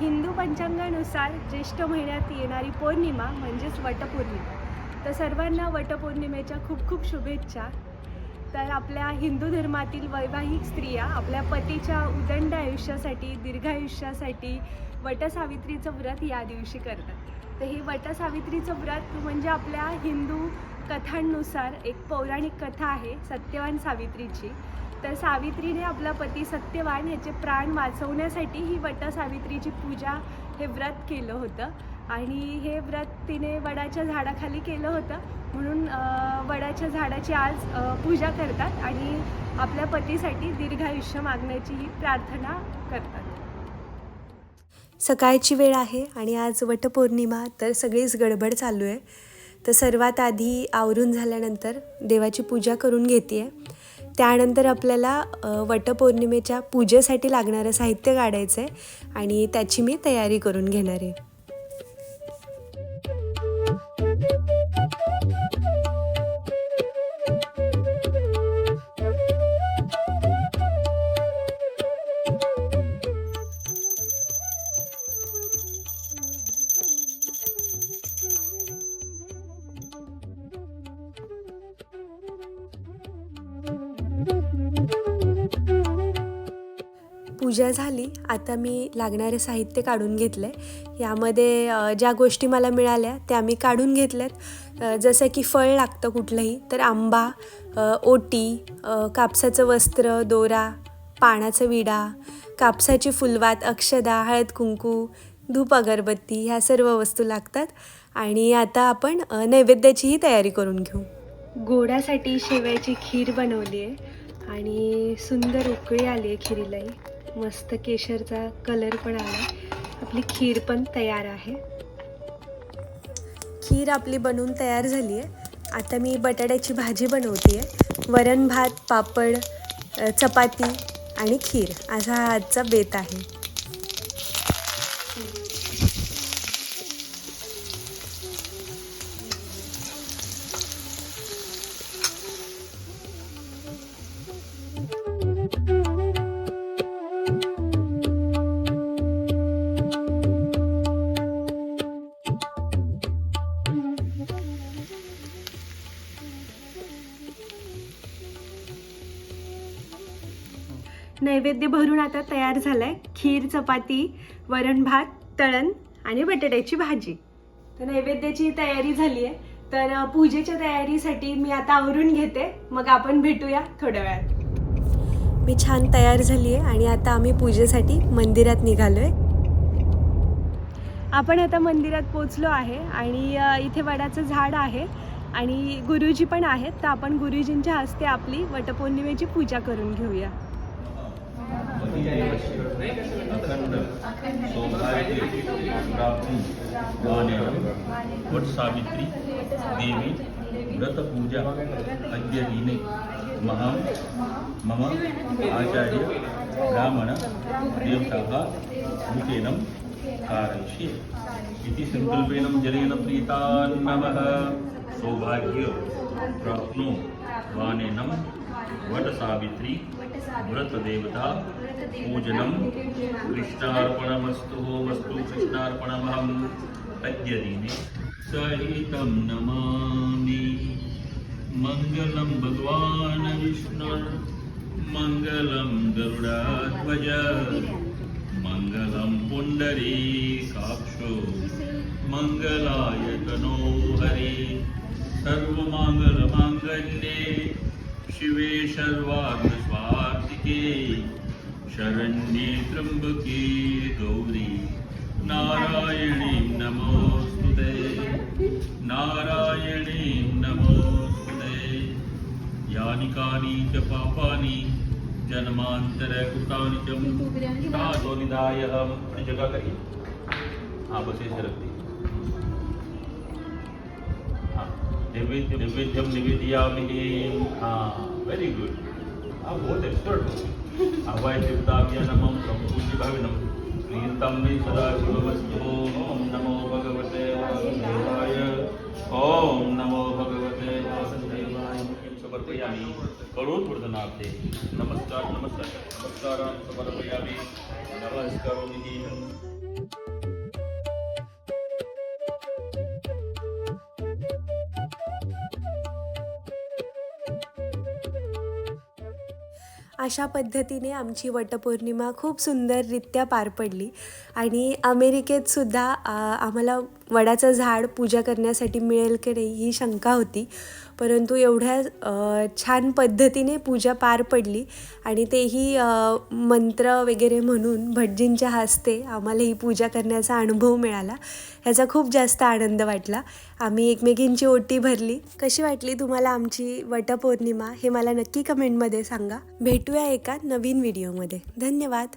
हिंदू पंचांगानुसार ज्येष्ठ महिन्यात येणारी पौर्णिमा म्हणजेच वटपौर्णिमा. तर सर्वांना वटपौर्णिमेच्या खूप खूप शुभेच्छा. तर आपल्या हिंदू धर्मातील वैवाहिक स्त्रिया आपल्या पतीच्या उदंड आयुष्यासाठी दीर्घायुष्यासाठी वटसावित्रीचं व्रत या दिवशी करतात. तर हे वटसावित्रीचं व्रत म्हणजे आपल्या हिंदू कथांनुसार एक पौराणिक कथा आहे सत्यवान सावित्रीची. तर सावित्रीने आपला पती सत्यवान याचे प्राण वाचवण्यासाठी ही वटसावित्रीची पूजा हे व्रत केलं होतं. आणि हे व्रत तिने वडाच्या झाडाखाली केलं होतं. म्हणून वडाच्या झाडाची आज पूजा करतात आणि आपल्या पतीसाठी दीर्घायुष्य मागण्याची ही प्रार्थना करतात. सकाळची वेळ आहे आणि आज वटपौर्णिमा तर सगळीच गडबड चालू आहे. तर सर्वात आधी आवरून झाल्यानंतर देवाची पूजा करून घेते आहे त्यानंतर आपल्याला वटपौर्णिमेच्या पूजेसाठी लागणारं साहित्य काढायचं आहे आणि त्याची मी तयारी करून घेणार आहे. पूजा झाली. आता मी लागणारे साहित्य काढून घेतलं आहे यामध्ये ज्या गोष्टी मला मिळाल्या त्या मी काढून घेतल्यात. जसं की फळ लागतं कुठलंही तर आंबा ओटी कापसाचं वस्त्र दोरा पाण्याचा विडा कापसाची फुलवात अक्षदा हळद कुंकू धूप अगरबत्ती ह्या सर्व वस्तू लागतात. आणि आता आपण नैवेद्याचीही तयारी करून घेऊ. गोडासाठी शेवयाची खीर बनवली आहे आणि सुंदर उकळी आली आहे खिरीलाही. मस्त केशरचा कलर पण आला आपली खीर पण तयार आहे. खीर आपली बनवून तयार झाली आहे आता मी बटाट्याची भाजी बनवते आहे वरण भात पापड चपाती आणि खीर. असा हा आजचा बेत आहे. नैवेद्य भरून आता तयार झालाय. खीर चपाती वरण भात तळण आणि बटाट्याची भाजी. तर नैवेद्याची तयारी झाली आहे तर पूजेच्या तयारीसाठी मी आता आवरून घेते. मग आपण भेटूया थोड्या वेळात. मी छान तयार झाली आहे आणि आता आम्ही पूजेसाठी मंदिरात निघालो आहे आपण आता मंदिरात पोचलो आहे आणि इथे वडाचं झाड आहे आणि गुरुजी पण आहेत. तर आपण गुरुजींच्या हस्ते आपली वटपौर्णिमेची पूजा करून घेऊया. अखंड सौभाग्य प्राप्ति वट सावित्री देवी व्रतपूजा अद्य दिने महं मम आचार्य ब्राह्मण देवताः भूतेनं कारयिष्ये इति सङ्कल्पेन जनेन प्रीतान्नवः सौभाग्य प्राप्नो वानेनं વટ સાવિત્રી વ્રત દેવતા પૂજનમ કૃષ્ણાર્પણમસ્તુ મસ્તુ કૃષ્ણાર્પણમહમ અદ્ય દિને સહિતમ નમામિ મંગલમ ભગવાન વિષ્ણુ મંગલમ ગરુડાધ્વજ મંગલમ પુંડરી કાક્ષો મંગલાય તનો હરે સર્વમંગલ માંગલ્યે शिवे सर्वार्थस्वार्थिके शरण्ये त्र्यम्बके गौरी। नारायणी नमोस्तुते नारायणी नमोस्तुते यानि कानि च पापानि जन्मान्तरकृतानि च। तातो निधायहम् अपनी जगह करिए हाँ बस ऐसे रख नैवेद्य नैवेद्यम निवेदयामि वेरी गुड आप बहुत एक्सपर्ट हो। अभय देवताभ्य नमः संपूज्य भविनम प्रीतम मे सदा शिवमस्तु ओम नमो भगवते वासुदेवाय। ओम नमो भगवते वासुदेवाय। मुख्यं समर्पयामि करोत्वर्धनार्थे नमस्कार नमस्कार। नमस्कार समर्पयामि। नमस्करोमि अशा पद्धतीने आमची वटपौर्णिमा खूप सुंदररित्या पार पडली. आणि अमेरिकेतसुद्धा आम्हाला वडाचं झाड पूजा करण्यासाठी मिळेल की नाही ही शंका होती. परंतु एवढ्या छान पद्धतीने पूजा पार पडली आणि तेही मंत्र वगैरे म्हणून भटजींच्या हस्ते आम्हाला ही पूजा करण्याचा अनुभव मिळाला. ह्याचा खूप जास्त आनंद वाटला. आम्ही एकमेकींची ओटी भरली. कशी वाटली तुम्हाला आमची वटपौर्णिमा हे मला नक्की कमेंटमध्ये सांगा. भेटूया एका नवीन व्हिडिओमध्ये. धन्यवाद.